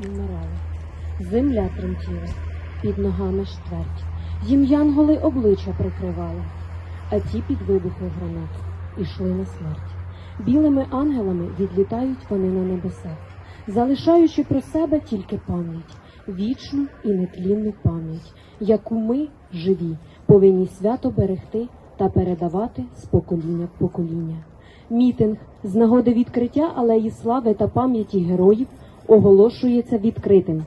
і. Земля тремтіла, під ногами штверть. Їм янголи обличчя прикривали, а ті під вибухи гранат ішли на смерть. Білими ангелами відлітають вони на небеса, залишаючи про себе тільки пам'ять, вічну і нетлінну пам'ять, яку ми, живі, повинні свято берегти та передавати з покоління в покоління. Мітинг з нагоди відкриття алеї слави та пам'яті героїв оголошується відкритим.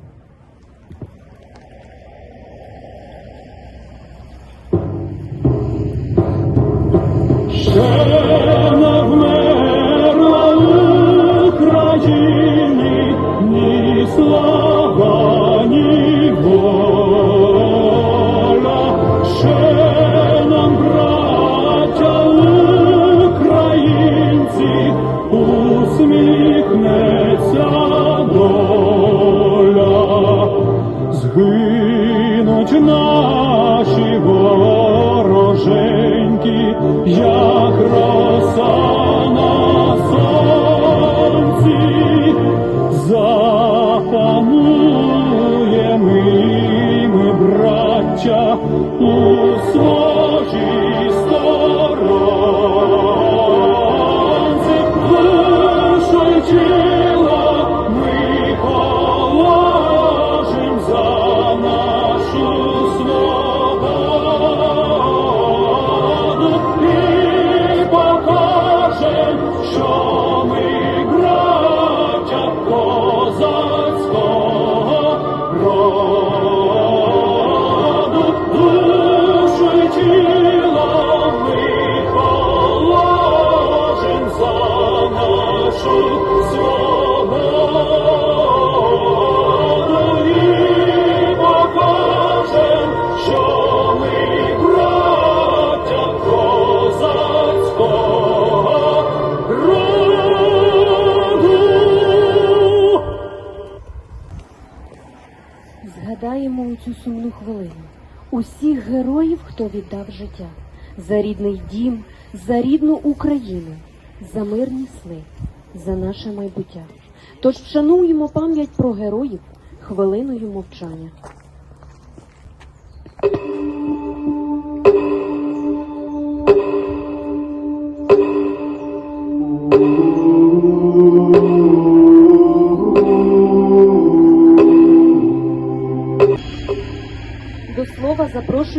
За рідний дім, за рідну Україну, за мирні сни, за наше майбуття. Тож вшануємо пам'ять про героїв хвилиною мовчання.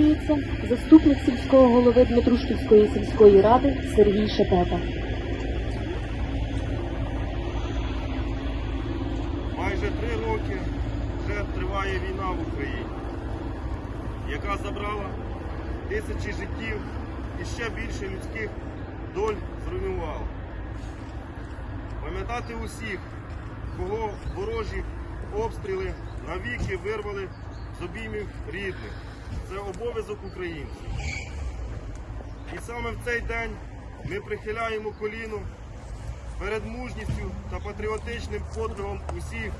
Запрошується заступник сільського голови Дмитрушківської сільської ради Сергій Шепета. Майже три роки вже триває війна в Україні, яка забрала тисячі життів і ще більше людських доль зруйнувала. Пам'ятати усіх, кого ворожі обстріли навіки вирвали з обіймів рідних. Це обов'язок українців. І саме в цей день ми прихиляємо коліно перед мужністю та патріотичним подвигом усіх.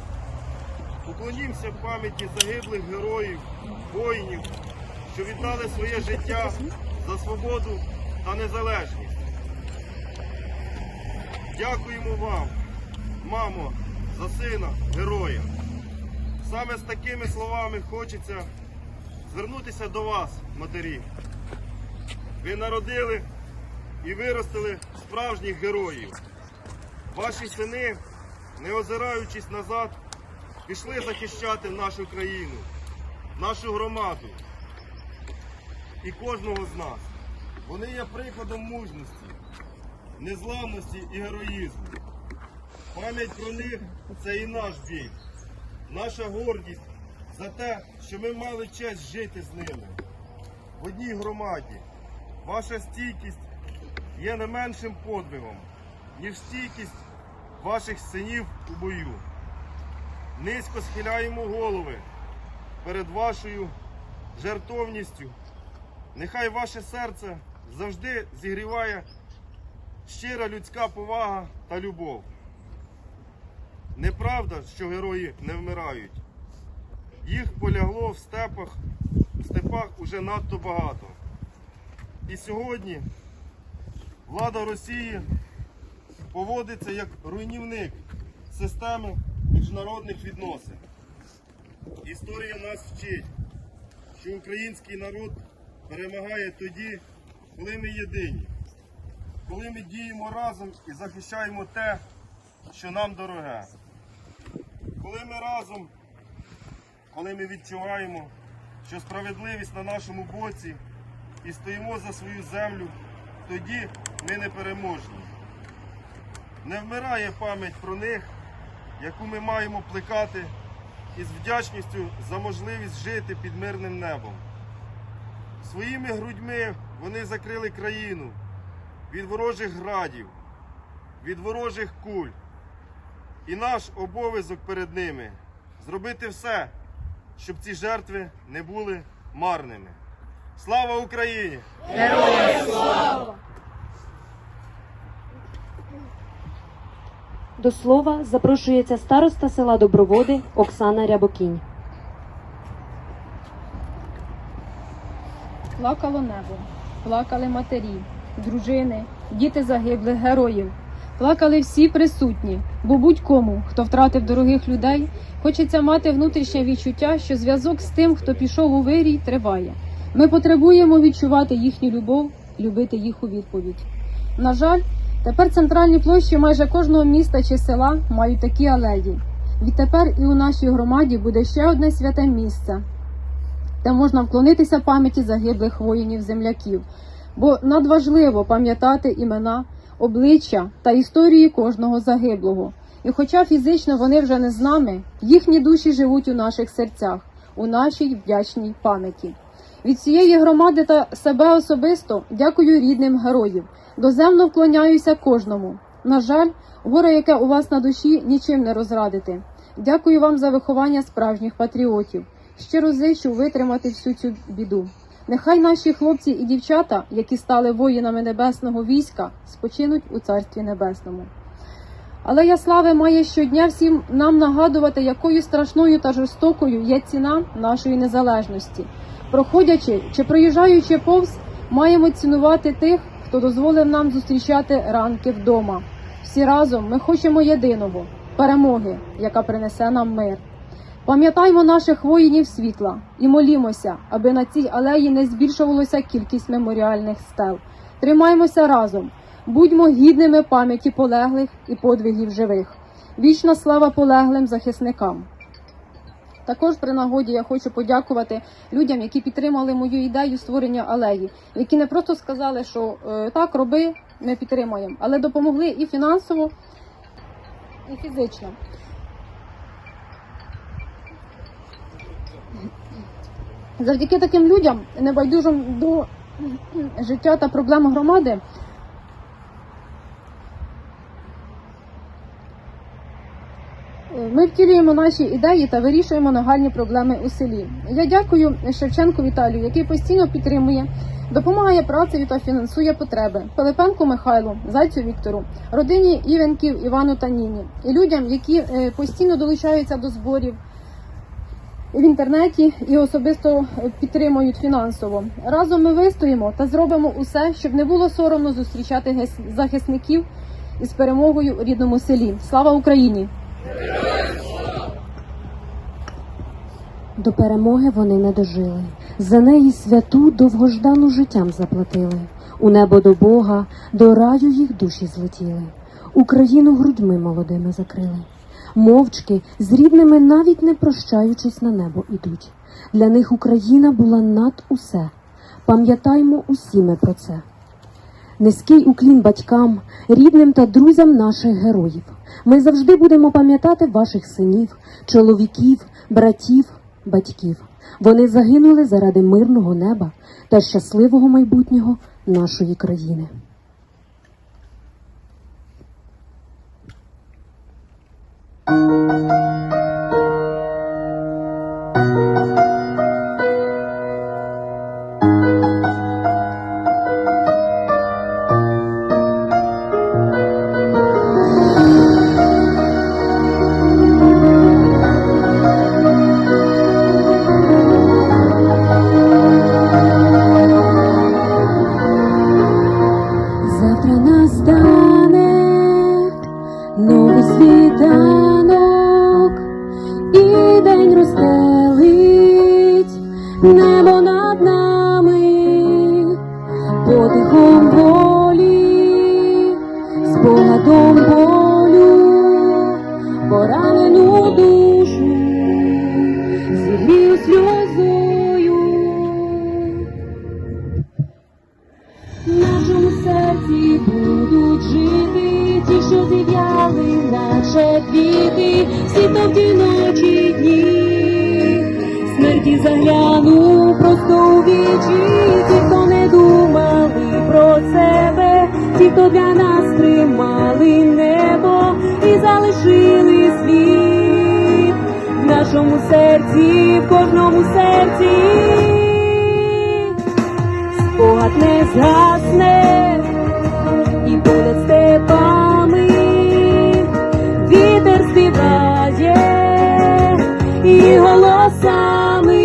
Уклонімося пам'яті загиблих героїв, воїнів, що віддали своє життя за свободу та незалежність. Дякуємо вам, мамо, за сина, героя. Саме з такими словами хочеться звернутися до вас, матері. Ви народили і виростили справжніх героїв. Ваші сини, не озираючись назад, пішли захищати нашу країну, нашу громаду і кожного з нас. Вони є прикладом мужності, незламності і героїзму. Пам'ять про них це і наш біль, наша гордість за те, що ми мали честь жити з ними в одній громаді. Ваша стійкість є не меншим подвигом, ніж стійкість ваших синів у бою. Низько схиляємо голови перед вашою жертовністю. Нехай ваше серце завжди зігріває щира людська повага та любов. Неправда, що герої не вмирають. Їх полягло в степах, в степах уже надто багато. І сьогодні влада Росії поводиться як руйнівник системи міжнародних відносин. Історія нас вчить, що український народ перемагає тоді, коли ми єдині, коли ми діємо разом і захищаємо те, що нам дороге. Коли ми разом, коли ми відчуваємо, що справедливість на нашому боці і стоїмо за свою землю, тоді ми не переможні. Не вмирає пам'ять про них, яку ми маємо плекати із вдячністю за можливість жити під мирним небом. Своїми грудьми вони закрили країну від ворожих градів, від ворожих куль. І наш обов'язок перед ними зробити все, щоб ці жертви не були марними. Слава Україні! Героям! До слова запрошується староста села Доброводи Оксана Рябокінь. Плакало небо, плакали матері, дружини, діти загиблих героїв. Плакали всі присутні, бо будь-кому, хто втратив дорогих людей, хочеться мати внутрішнє відчуття, що зв'язок з тим, хто пішов у вирій, триває. Ми потребуємо відчувати їхню любов, любити їх у відповідь. На жаль, тепер центральні площі майже кожного міста чи села мають такі алеї. Відтепер і у нашій громаді буде ще одне святе місце, де можна вклонитися пам'яті загиблих воїнів-земляків, бо надважливо пам'ятати імена, обличчя та історії кожного загиблого. І хоча фізично вони вже не з нами, їхні душі живуть у наших серцях, у нашій вдячній пам'яті. Від цієї громади та себе особисто дякую рідним героїв. Доземно вклоняюся кожному. На жаль, горе, яке у вас на душі, нічим не розрадити. Дякую вам за виховання справжніх патріотів. Щиро зичу витримати всю цю біду. Нехай наші хлопці і дівчата, які стали воїнами небесного війська, спочинуть у царстві небесному. Але я слави має щодня всім нам нагадувати, якою страшною та жорстокою є ціна нашої незалежності. Проходячи чи проїжджаючи повз, маємо цінувати тих, хто дозволив нам зустрічати ранки вдома. Всі разом ми хочемо єдиного перемоги, яка принесе нам мир. Пам'ятаймо наших воїнів світла і молімося, аби на цій алеї не збільшувалася кількість меморіальних стел. Тримаймося разом, будьмо гідними пам'яті полеглих і подвигів живих. Вічна слава полеглим захисникам. Також при нагоді я хочу подякувати людям, які підтримали мою ідею створення алеї, які не просто сказали, що е, так роби, ми підтримуємо, але допомогли і фінансово, і фізично. Завдяки таким людям, небайдужим до життя та проблем громади, ми втілюємо наші ідеї та вирішуємо нагальні проблеми у селі. Я дякую Шевченку Віталію, який постійно підтримує, допомагає працею та фінансує потреби. Пилипенку Михайлу, Зайцю Віктору, родині Івенків Івану та Ніні і людям, які е, постійно долучаються до зборів в інтернеті і особисто підтримують фінансово. Разом ми вистоїмо та зробимо усе, щоб не було соромно зустрічати захисників із перемогою у рідному селі. Слава Україні! До перемоги вони не дожили. За неї святу довгождану життям заплатили. У небо до Бога, до раю їх душі злетіли. Україну грудьми молодими закрили. Мовчки з рідними, навіть не прощаючись на небо ідуть. Для них Україна була над усе. Пам'ятаймо усі ми про це. Низький уклін батькам, рідним та друзям наших героїв. Ми завжди будемо пам'ятати ваших синів, чоловіків, братів, батьків. Вони загинули заради мирного неба та щасливого майбутнього нашої країни. І голосами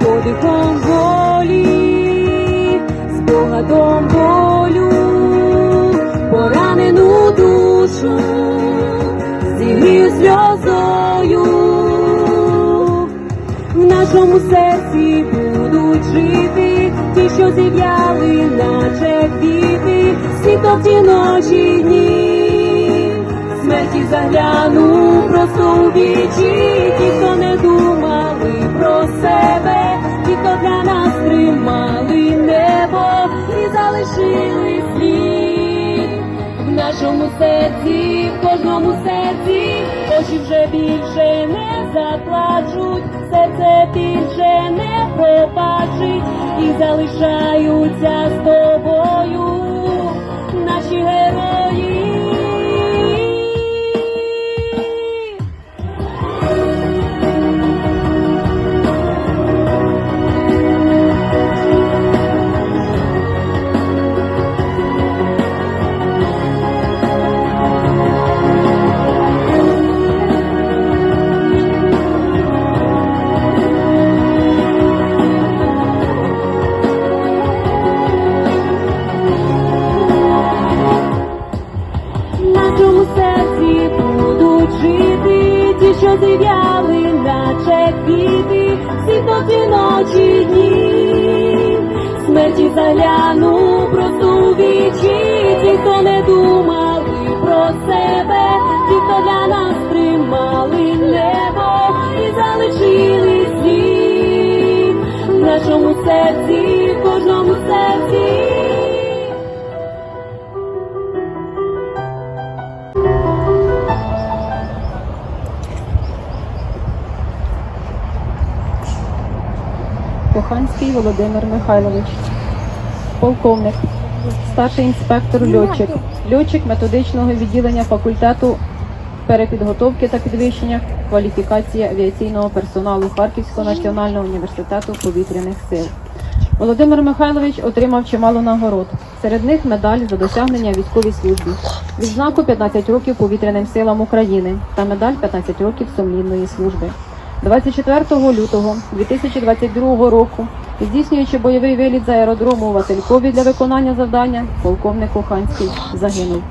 подихом волі, спогадом болю, поранену душу, зігрію сльозою. В нашому серці будуть жити ті, що зів'яли, наче квіти, світло в ті ночі дні, смерті загляну. Просто у вічі, ті, хто не думали про себе, ті, хто для нас тримали небо і залишили світ в нашому серці, в кожному серці, очі вже більше не заплачуть, серце більше не пробачить і залишаються з тобою Коханський Володимир Михайлович, полковник, старший інспектор льотчик, льотчик методичного відділення факультету перепідготовки та підвищення кваліфікації авіаційного персоналу Харківського національного університету повітряних сил. Володимир Михайлович отримав чимало нагород. Серед них медаль за досягнення військовій службі, відзнаку 15 років повітряним силам України та медаль 15 років сумлінної служби. 24 лютого 2022 року, здійснюючи бойовий виліт з аеродрому у Василькові для виконання завдання, полковник Коханський загинув.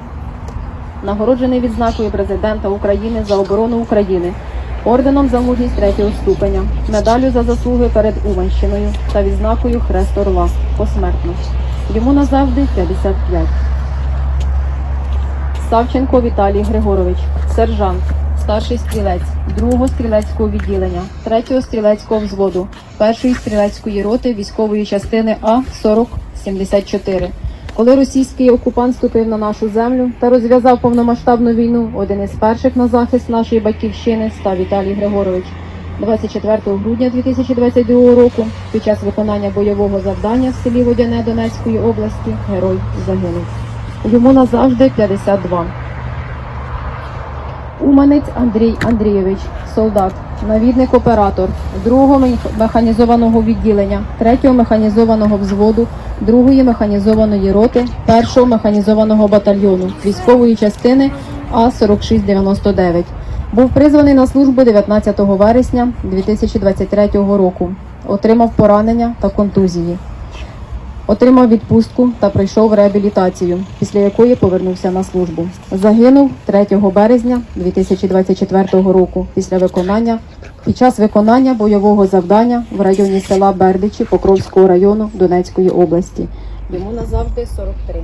Нагороджений відзнакою президента України за оборону України, орденом за мужність третього ступеня, медаллю за заслуги перед Уманщиною та відзнакою Хрест Орла посмертно. Йому назавжди 55. Савченко Віталій Григорович, сержант, старший стрілець, другого стрілецького відділення, третього стрілецького взводу, першої стрілецької роти військової частини А 4074 Коли російський окупант ступив на нашу землю та розв'язав повномасштабну війну, один із перших на захист нашої батьківщини став Віталій Григорович. 24 грудня 2022 року під час виконання бойового завдання в селі Водяне Донецької області герой загинув. Йому назавжди 52. Уманець Андрій Андрійович, солдат, навідник оператор 2-го механізованого відділення, 3-го механізованого взводу, 2-ї механізованої роти, 1-го механізованого батальйону військової частини А4699. Був призваний на службу 19 вересня 2023 року. Отримав поранення та контузії. Отримав відпустку та пройшов реабілітацію, після якої повернувся на службу. Загинув 3 березня 2024 року після виконання під час виконання бойового завдання в районі села Бердичі Покровського району Донецької області. Йому назавжди 43.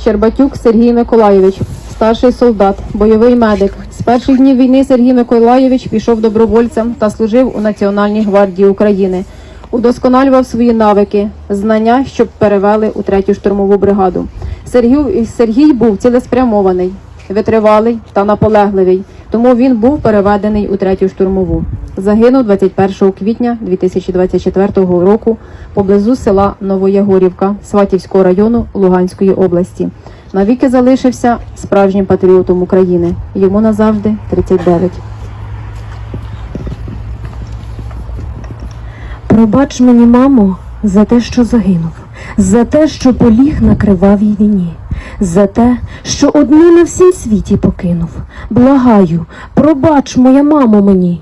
Щербатюк Сергій Миколайович, старший солдат, бойовий медик. Перших днів війни Сергій Миколайович пішов добровольцем та служив у Національній гвардії України. Удосконалював свої навики, знання, щоб перевели у третю штурмову бригаду. Сергій, Сергій був цілеспрямований, витривалий та наполегливий, тому він був переведений у третю штурмову. Загинув 21 квітня 2024 року поблизу села Новоягорівка Сватівського району Луганської області. Навіки залишився справжнім патріотом України. Йому назавжди 39. Пробач мені, мамо, за те, що загинув, за те, що поліг на кривавій війні, за те, що одну на всім світі покинув. Благаю, пробач, моя мамо, мені.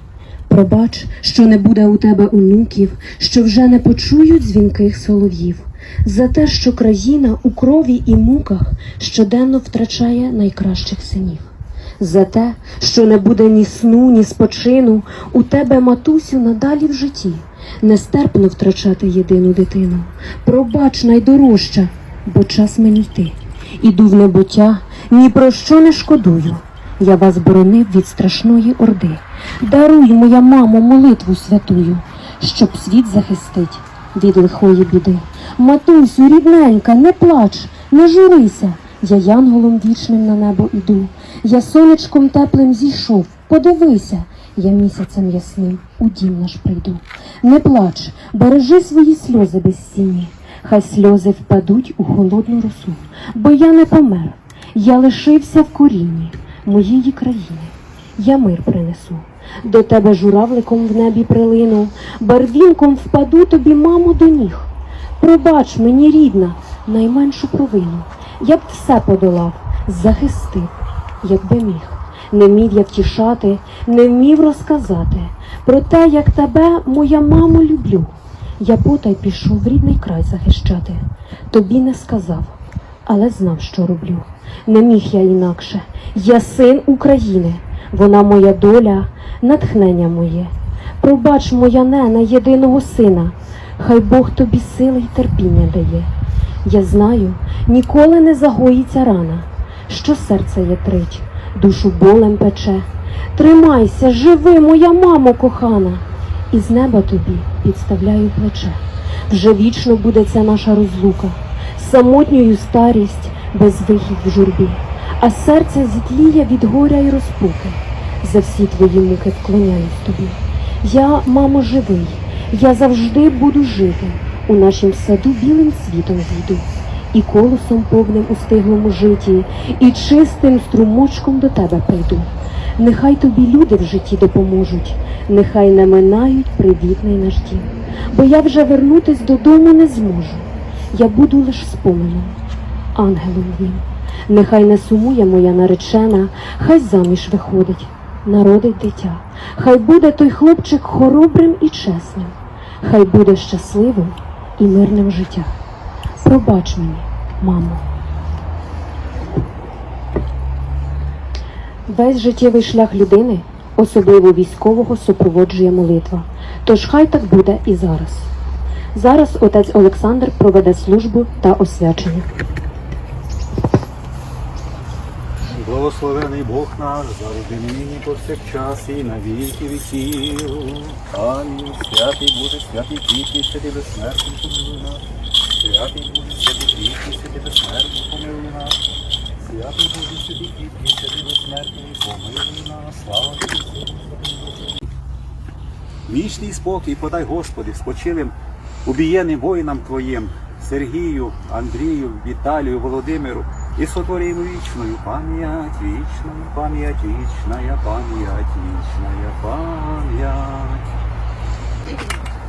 Пробач, що не буде у тебе онуків, що вже не почують дзвінких солов'їв, за те, що країна у крові і муках щоденно втрачає найкращих синів за те, що не буде ні сну, ні спочину у тебе, матусю, надалі в житті. Нестерпно втрачати єдину дитину. Пробач найдорожча, бо час мені йти. Іду в небуття, ні про що не шкодую. Я вас боронив від страшної орди. Даруй, моя мамо, молитву святую, щоб світ захистить від лихої біди. Матусю, рідненька, не плач, не журися. Я янголом вічним на небо іду. Я сонечком теплим зійшов. Подивися, я місяцем ясним у дім наш прийду. Не плач, бережи свої сльози безцінні. Хай сльози впадуть у холодну росу, бо я не помер, я лишився в корінні моєї країни. Я мир принесу. До тебе журавликом в небі прилину, барвінком впаду тобі, мамо, до ніг. Пробач мені, рідна, найменшу провину. Я б все подолав, захистив, якби міг. Не вмів я втішати, не вмів розказати про те, як тебе, моя мамо, люблю. Я потай пішов в рідний край захищати. Тобі не сказав, але знав, що роблю. Не міг я інакше. Я син України, вона моя доля, натхнення моє. Пробач, моя нена, єдиного сина, хай Бог тобі сили й терпіння дає. Я знаю, ніколи не загоїться рана, що серце є трить, душу болем пече. Тримайся, живи, моя мамо кохана, і з неба тобі підставляю плече. Вже вічно буде ця наша розлука, самотньою старість, без вихід в журбі, а серце зітліє від горя й розпуки. За всі твої муки вклоняюсь тобі. Я, мамо, живий, я завжди буду жити. У нашім саду білим цвітом зійду, і колосом повним у стиглому житті, і чистим струмочком до тебе прийду. Нехай тобі люди в житті допоможуть, нехай не минають привітний наш дім. Бо я вже вернутись додому не зможу. Я буду лиш споменом, ангелом їм. Нехай не сумує моя наречена, хай заміж виходить, народить дитя. Хай буде той хлопчик хоробрим і чесним, хай буде щасливим і мирним життя. Пробач мені, мамо. Весь життєвий шлях людини, особливо військового, супроводжує молитва. Тож хай так буде і зараз. Зараз отець Олександр проведе службу та освячення. Благословений Бог наш, завжди нині повсякчас і на віки віків. Амінь. Святий Боже, святий квітний, святий безсмертний, помилуй нас. Святий Боже, святий квітний, святий безсмертний, помилуй нас. Святий Боже, святий квітний, святий безсмертний, помилуй нас. Слава тобі, Вічний спокій подай, Господи, спочилим убієним воїнам Твоїм, Сергію, Андрію, Віталію, Володимиру, і сотворимо вічною пам'ять, вічною пам'ять, вічная пам'ять, вічная пам'ять.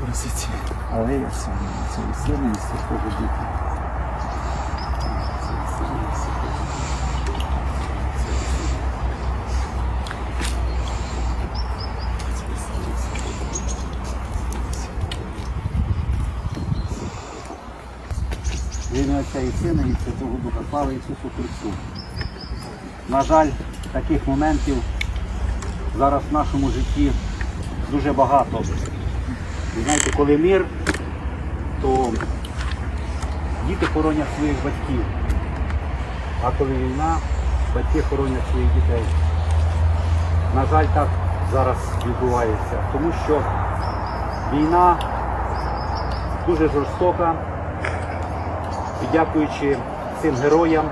Просите. Але я сам, це і сина, і святого Духа. Сина і Святого Духа. Слава Ісусу Христу. На жаль, таких моментів зараз в нашому житті дуже багато. Знаєте, коли мир, то діти хоронять своїх батьків. А коли війна, батьки хоронять своїх дітей. На жаль, так зараз відбувається. Тому що війна дуже жорстока. І дякуючи цим героям,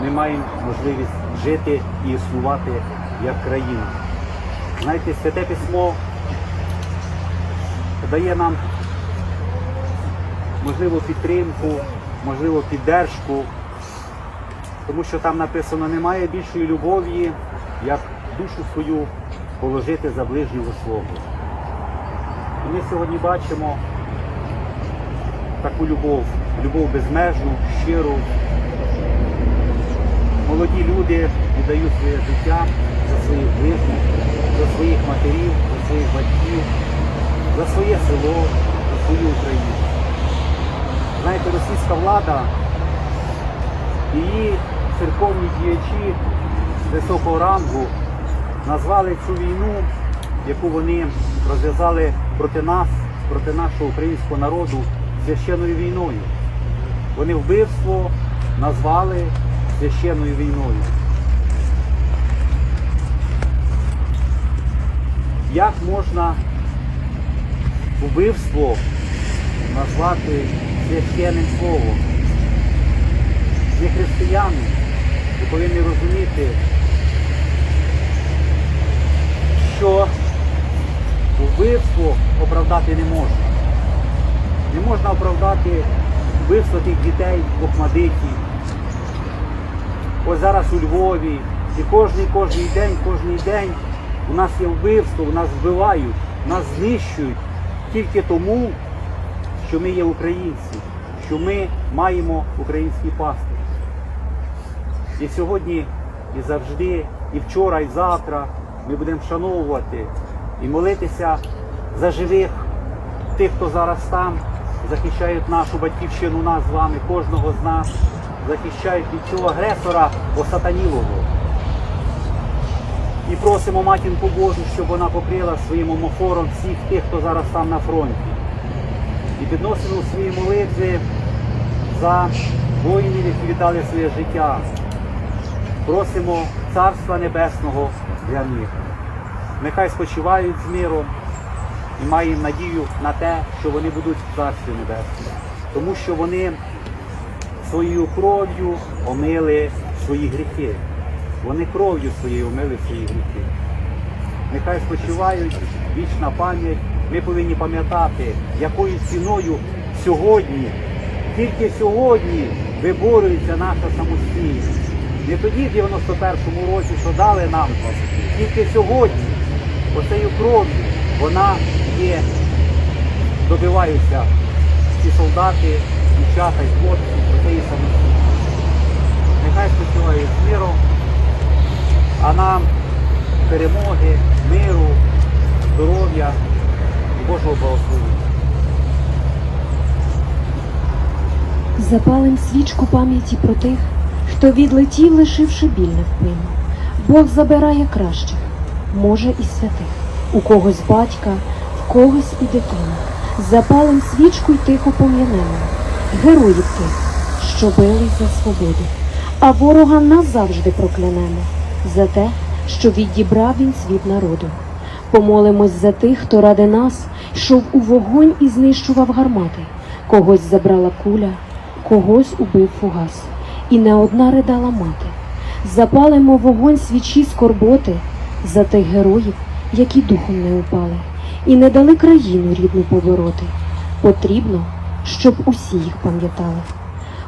ми маємо можливість жити і існувати як країна. Знаєте, святе письмо дає нам можливо підтримку, можливо піддержку, тому що там написано, немає більшої любові, як душу свою положити за ближнього свого. І ми сьогодні бачимо таку любов, любов безмежну, щиру. Молоді люди віддають своє життя за своїх ближніх, за своїх матерів, за своїх батьків, за своє село, за свою Україну. Знаєте, російська влада, її церковні діячі високого рангу назвали цю війну, яку вони розв'язали проти нас, проти нашого українського народу, священною війною. Вони вбивство назвали священною війною. Як можна вбивство назвати священним словом? Ми християни, ви повинні розуміти, що вбивство оправдати не можна. Не можна оправдати вбивство тих дітей в Охмадиті. Ось зараз у Львові. І кожний кожний день, кожний день у нас є вбивство, у нас вбивають, нас знищують тільки тому, що ми є українці, що ми маємо український паспорт. І сьогодні, і завжди, і вчора, і завтра ми будемо вшановувати і молитися за живих, тих, хто зараз там, захищають нашу батьківщину, нас з вами, кожного з нас, захищають від цього агресора осатанілого. І просимо матінку Божу, щоб вона покрила своїм омофором всіх тих, хто зараз там на фронті. І підносимо свої молитви за воїнів, які віддали своє життя. Просимо Царства Небесного для них. Нехай спочивають з миром і маємо надію на те, що вони будуть в Царстві Небесному. Тому що вони своєю кров'ю омили свої гріхи. Вони кров'ю своєю омили свої гріхи. Нехай спочивають вічна пам'ять. Ми повинні пам'ятати, якою ціною сьогодні, тільки сьогодні виборюється наша самостійність. Не тоді, в 91-му році, що дали нам, тільки сьогодні, оцею кров'ю, вона є, добиваються ці солдати, дівчата і хлопці оцеї самостійності. Нехай спочивають з миром, а нам перемоги, миру, здоров'я і Божого благословення. Запалим свічку пам'яті про тих, хто відлетів, лишивши біль невпинно. Бог забирає кращих, може і святих, у когось батька, когось і дитину. Запалим свічку й тихо пом'янемо, героїв тих, що бились за свободу, а ворога назавжди проклянемо за те, що відібрав він світ народу. Помолимось за тих, хто ради нас йшов у вогонь і знищував гармати. Когось забрала куля, когось убив фугас, і не одна ридала мати. Запалимо вогонь свічі скорботи за тих героїв, які духом не упали, і не дали країну рідну побороти. Потрібно, щоб усі їх пам'ятали.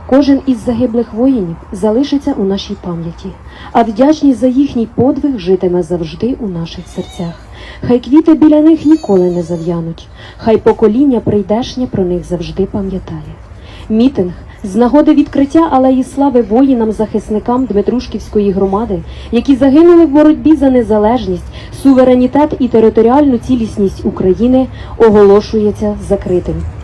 Кожен із загиблих воїнів залишиться у нашій пам'яті, а вдячність за їхній подвиг житиме завжди у наших серцях. Хай квіти біля них ніколи не зав'януть, хай покоління прийдешнє про них завжди пам'ятає. Мітинг з нагоди відкриття алеї слави воїнам-захисникам Дмитрушківської громади, які загинули в боротьбі за незалежність, суверенітет і територіальну цілісність України, оголошується закритим.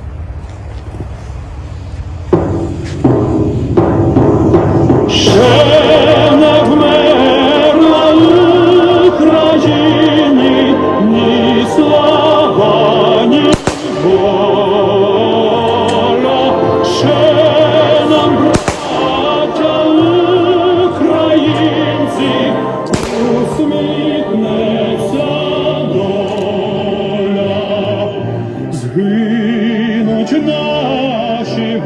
Згинуть наші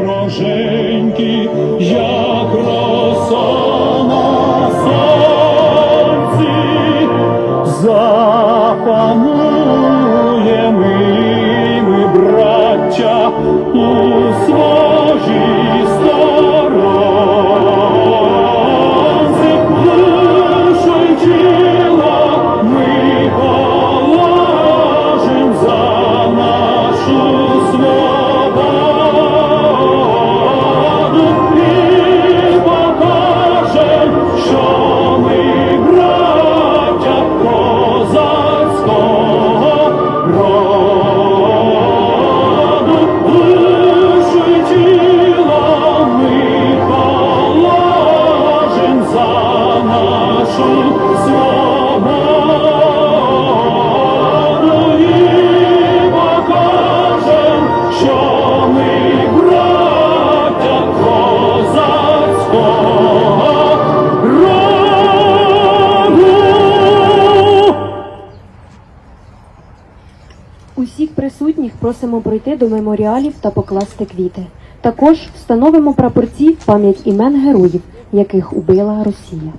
вороженьки, як роса на сонці, запануємо Усіх присутніх просимо пройти до меморіалів та покласти квіти. Також встановимо прапорці в пам'ять імен героїв, яких убила Росія.